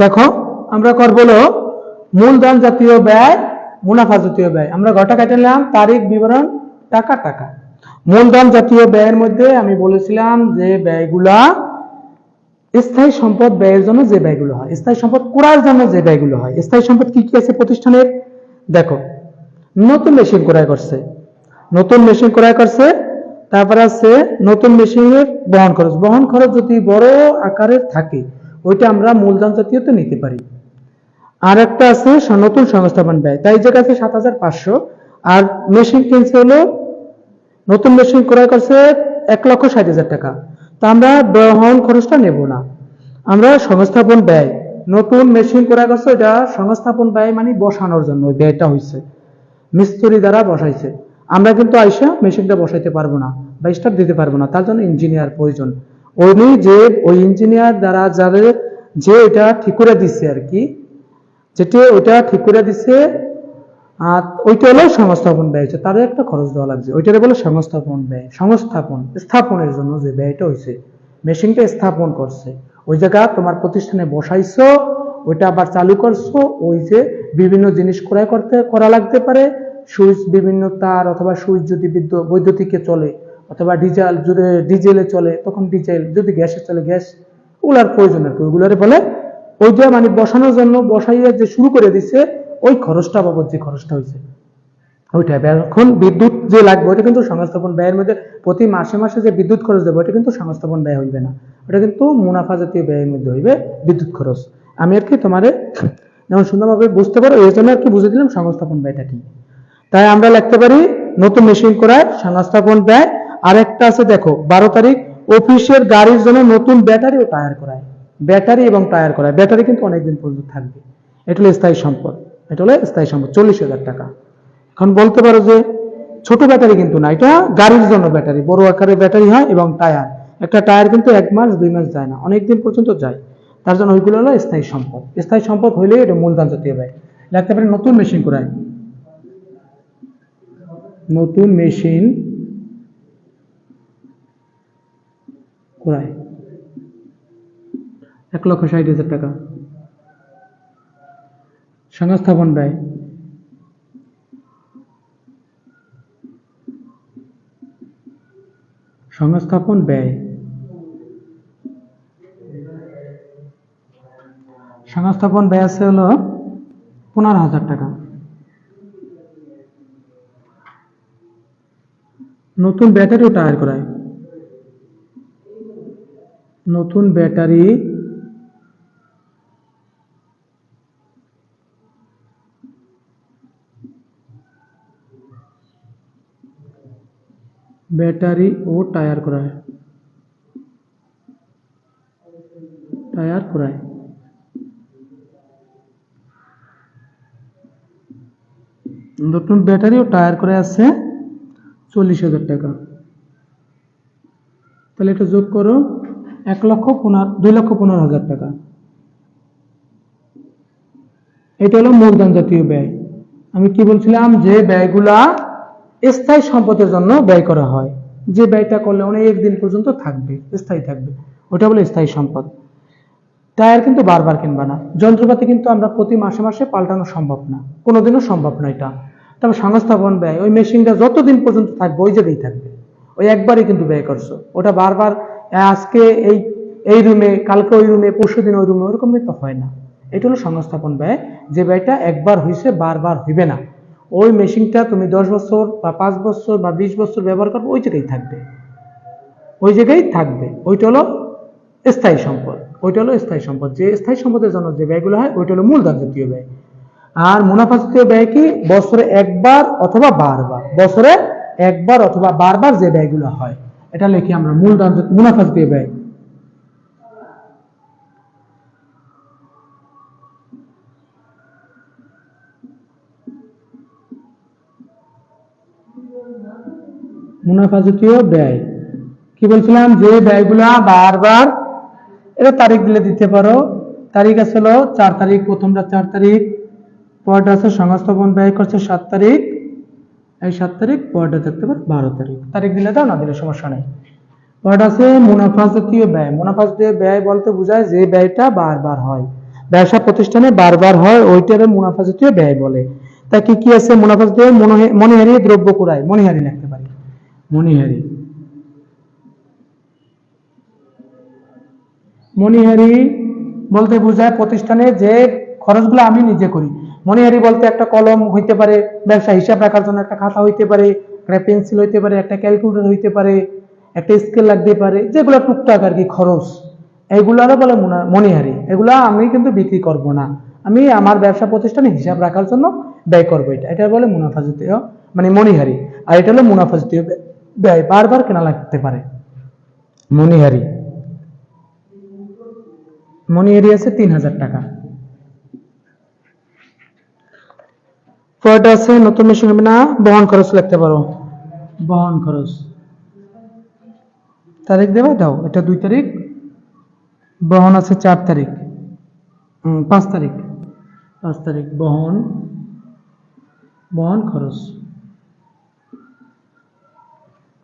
দেখো, আমরা করব মূলধন জাতীয় ব্যয়, মুনাফা জাতীয় ব্যয়। আমরা ঘটা কেটে নিলাম, তারিখ, বিবরণ, টাকা টাকা। মূলধন জাতীয় ব্যয়ের মধ্যে আমি বলেছিলাম যে ব্যয়গুলা স্থায়ী সম্পদ ব্যয়ের জন্য যে ব্যয়গুলো হয়। স্থায়ী সম্পদ করার জন্য যে ব্যয়গুলো হয়। স্থায়ী সম্পদ কি কি আছে প্রতিষ্ঠানের? দেখো, নতুন মেশিন ক্রয় করছে। নতুন মেশিন ক্রয় করছে, তারপর আছে নতুন মেশিনের বহন খরচ। বহন খরচ যদি বড় আকারের থাকে ওইটা আমরা মূলধন জাতীয়তে নিতে পারি। আর একটা আছে নতুন সংস্থাপন ব্যয়। তাই যে কাছে সাত হাজার পাঁচশো, আর মেশিন কিনছে হলো, নতুন মেশিন ক্রয় করছে এক লক্ষ ষাট হাজার টাকা। তা আমরা বহন খরচটা নেব না। আমরা সংস্থাপন ব্যয়, নতুন মেশিন ক্রয় করছে এটা সংস্থাপন ব্যয় মানে বসানোর জন্য ওই ব্যয়টা হয়েছে মিস্ত্রি দ্বারা বসাইছে। আমরা কিন্তু আইসা মেশিনটা বসাইতে পারব না, বা স্টার্ট দিতে পারব না, তার জন্য ইঞ্জিনিয়ার প্রয়োজন। উনি যে ওই ইঞ্জিনিয়ার দ্বারা যাদের যে এটা ঠিক করে দিচ্ছে আর কি যেটি ওইটা ঠিক করে দিচ্ছে আর ওইটা হলো সংস্থাপন ব্যয় হচ্ছে তাদের একটা খরচ দেওয়া লাগছে। ওইটারে বলে সংস্থাপন ব্যয়, সংস্থাপন, স্থাপনের জন্য যে ব্যয়টা হয়েছে মেশিনটা স্থাপন করছে। ওই জায়গা তোমার প্রতিষ্ঠানে বসাইছো, ওইটা আবার চালু করছ, ওই যে বিভিন্ন জিনিস ক্রয় করতে, করা লাগতে পারে। সুইচ বিভিন্ন তার অথবা সুইচ যদি বিদ্যুৎ, বৈদ্যুতিকে চলে অথবা ডিজেল যদি ডিজেলে চলে, তখন ডিজেল, যদি গ্যাসে চলে, গ্যাস ওগুলার প্রয়োজন আর কি ওইগুলারে বলে ওইটা মানে বসানোর জন্য বসাইয়ে যে শুরু করে দিছে, ওই খরচটা বাবদ যে খরচটা হয়েছে ওইটা এখন বিদ্যুৎ যে লাগবে ওটা কিন্তু সংস্থাপন ব্যয়ের মধ্যে প্রতি মাসে মাসে যে বিদ্যুৎ খরচ দেবো ওটা কিন্তু সংস্থাপন ব্যয় হইবে না। ওটা কিন্তু মুনাফা জাতীয় ব্যয়ের মধ্যে হইবে বিদ্যুৎ খরচ। আমি আর কি তোমারে যেমন সুন্দরভাবে বুঝতে পারো, এই জন্য আর কি বুঝে দিলাম সংস্থাপন ব্যয়টা কি। তাই আমরা লিখতে পারি, নতুন মেশিন করার সংস্থাপন ব্যয় আর একটা আছে, দেখো, বারো তারিখ, অফিসের গাড়ির জন্য নতুন ব্যাটারি ও টায়ার করায়। ব্যাটারি এবং টায়ার করায়। ব্যাটারি কিন্তু অনেকদিন পর্যন্ত থাকবে। এটা হলো স্থায়ী সম্পদ। এটা হলো স্থায়ী সম্পদ, চল্লিশ হাজার টাকা। এখন বলতে পারো যে ছোট ব্যাটারি কিন্তু না, এটা গাড়ির জন্য ব্যাটারি, বড় আকারের ব্যাটারি হয় এবং টায়ার। একটা টায়ার কিন্তু এক মাস, দুই মাস যায় না অনেক দিন পর্যন্ত যায়। তার জন্য ওইগুলো হলো স্থায়ী সম্পদ। স্থায়ী সম্পদ হইলে এটা মূলধন জাতীয় ব্যয়। লাগতে পারে নতুন মেশিন করায়। নতুন মেশিন ক্রয় এক লক্ষ ষাট হাজার টাকা। সংস্থাপন ব্যয়। সংস্থাপন ব্যয়। সংস্থাপন ব্যয় আছে হলো পনেরো হাজার টাকা। নতুন ব্যাটারিও টায়ার করায়। নতুন ব্যাটারি। ব্যাটারি ও টায়ার করায়। টায়ার করায়। নতুন ব্যাটারি ও টায়ার করে আছে চল্লিশ হাজার টাকা। তাহলে এটা যোগ করো। এক লক্ষ পনেরো, দুই লক্ষ পনেরো হাজার টাকা। এটা হলো মূলধন জাতীয় ব্যয়। আমি কি বলছিলাম? যে ব্যয়গুলা স্থায়ী সম্পদের জন্য ব্যয় করা হয়। যে ব্যয়টা করলে অনেক দিন পর্যন্ত থাকবে, স্থায়ী থাকবে, ওটা বলে স্থায়ী সম্পদ। টায়ার কিন্তু বারবার কিনবা না। যন্ত্রপাতি কিন্তু আমরা প্রতি মাসে মাসে পাল্টানো সম্ভব না। কোনোদিনও সম্ভব না এটা। তবে সংস্থাপন ব্যয়, ওই মেশিনটা যতদিন পর্যন্ত থাকবে, ওই জায়গায় থাকবে। ওই একবারই কিন্তু ব্যয় করছ। ওটা বারবার আজকে এই এই রুমে, কালকে ওই রুমে, পরশু দিন ওই রুমে ওরকম তো হয় না। এটা হলো সংস্থাপন ব্যয়। যে ব্যয়টা একবার হয়েছে বারবার হইবে না। ওই মেশিনটা তুমি দশ বছর বা পাঁচ বছর বা বিশ বছর ব্যবহার করবে, ওই জায়গায় থাকবে। ওই জায়গায় থাকবে। ওইটা হলো স্থায়ী সম্পদ। ওইটা হলো স্থায়ী সম্পদ। যে স্থায়ী সম্পদের জন্য যে ব্যয়গুলো হয়, ওইটা হলো মূলধন জাতীয় ব্যয়। আর মুনাফা জাতীয় ব্যয় কি? বছরে একবার অথবা বারবার। বছরে একবার অথবা বারবার যে ব্যয়গুলো হয়। এটা লিখি আমরা মূলধন জাতীয়- মুনাফা জাতীয় ব্যয়। মুনাফা ব্যয়। কি বলছিলাম? যে ব্যয়গুলা বারবার এটা তারিখ দিলে দিতে পারো। তারিখ আছে হলো চার তারিখ, প্রথমটা চার তারিখ পরটা আছে সংস্থাপন ব্যয় করছে সাত তারিখ। এই সাত তারিখ পরটা দেখতে পারে বারো তারিখ। তারিখ দিলে দাও না দিলে সমস্যা নেই। পরটা আছে মুনাফা জাতীয় ব্যয়। মুনাফা জাতীয় ব্যয় বলতে বোঝায় যে ব্যয়টা বারবার হয়। ব্যবসা প্রতিষ্ঠানে বারবার হয় ওইটারে মুনাফা জাতীয় ব্যয় বলে। তা কি কি আছে মুনাফা জাতীয়? মনোহে- মণিহারি দ্রব্য কুড়ায় মণিহারি লিখতে পারি। মণিহারি। মণিহারি বলতে বোঝায় প্রতিষ্ঠানে যে খরচগুলো আমি নিজে করি। মণিহারি বলতে একটা কলম হইতে পারে, ব্যবসা হিসাব রাখার জন্য একটা খাতা হইতে পারে, একটা পেন্সিল হইতে পারে, একটা ক্যালকুলেটর হইতে পারে, একটা স্কেল লাগতে পারে, যেগুলো টুকটাক আর কি খরচ। এগুলারও বলে মুনা- মণিহারি এগুলা আমি কিন্তু বিক্রি করব না। আমি আমার ব্যবসা প্রতিষ্ঠানে হিসাব রাখার জন্য ব্যয় করব এটা। এটা বলে মুনাফা জাতীয় মানে মণিহারি আর এটা হলো মুনাফা জাতীয় ব্যয়। বারবার কেনা লাগতে পারে। মণিহারি মণিহারি আছে তিন হাজার টাকা। পরেরটা আছে নতুন মেশিন হবে না বহন খরচ লিখতে পারো। বহন খরচ। তারিখ দেবে? দাও এটা দুই তারিখ। বহন আছে চার তারিখ। পাঁচ তারিখ। পাঁচ তারিখ বহন। বহন খরচ।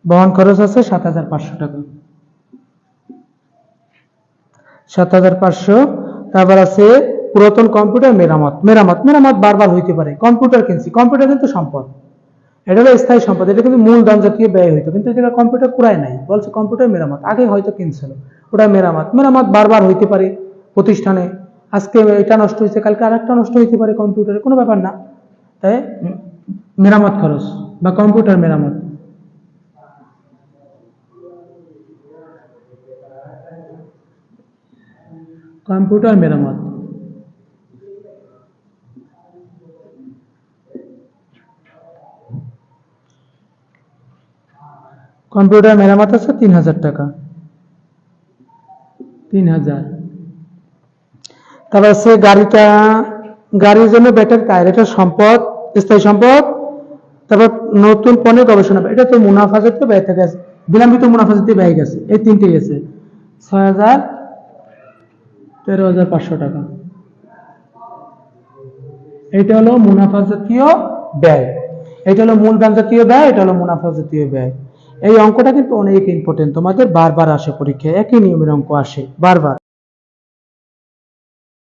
বহন খরচ আছে সাত হাজার পাঁচশো টাকা। সাত হাজার পাঁচশো। তারপর আছে পুরাতন কম্পিউটার মেরামত মেরামত মেরামত বারবার হইতে পারে। কম্পিউটার কিনছি কম্পিউটার কিন্তু সম্পদ। এটা হলো স্থায়ী সম্পদ, এটা কিন্তু মূলধন জাতীয় ব্যয় হইতো, কিন্তু এটা কম্পিউটার পুরাই নাই। বলছে কম্পিউটার মেরামত আগে হয়তো কিনছিল। ওটা মেরামত মেরামত বারবার হইতে পারে প্রতিষ্ঠানে। আজকে এটা নষ্ট হয়েছে কালকে আরেকটা নষ্ট হইতে পারে কম্পিউটারে কোনো ব্যাপার না। তাই মেরামত খরচ বা কম্পিউটার মেরামত। কম্পিউটার মেরামত। কম্পিউটার মেরামত আছে তিন হাজার টাকা। তিন হাজার। তারপর আছে গাড়িটা, গাড়ির জন্য ব্যাটারি টায়ার এটা সম্পদ, স্থায়ী সম্পদ। তারপর নতুন পণ্যের গবেষণা, এটা তো মুনাফা জাতীয় ব্যয় থেকে আছে, বিলম্বিত মুনাফা জাতীয় ব্যয় গেছে, এই তিনটে গেছে। ছয় হাজার তেরো হাজার পাঁচশো টাকা। এটা হলো মুনাফা জাতীয় ব্যয়। এটা হলো মূলধন জাতীয় ব্যয়, এটা হলো মুনাফা জাতীয় ব্যয়। এই অঙ্কটা কিন্তু অনেক ইম্পর্টেন্ট তোমাদের বারবার আসে পরীক্ষায় একই নিয়মের অঙ্ক আসে বারবার।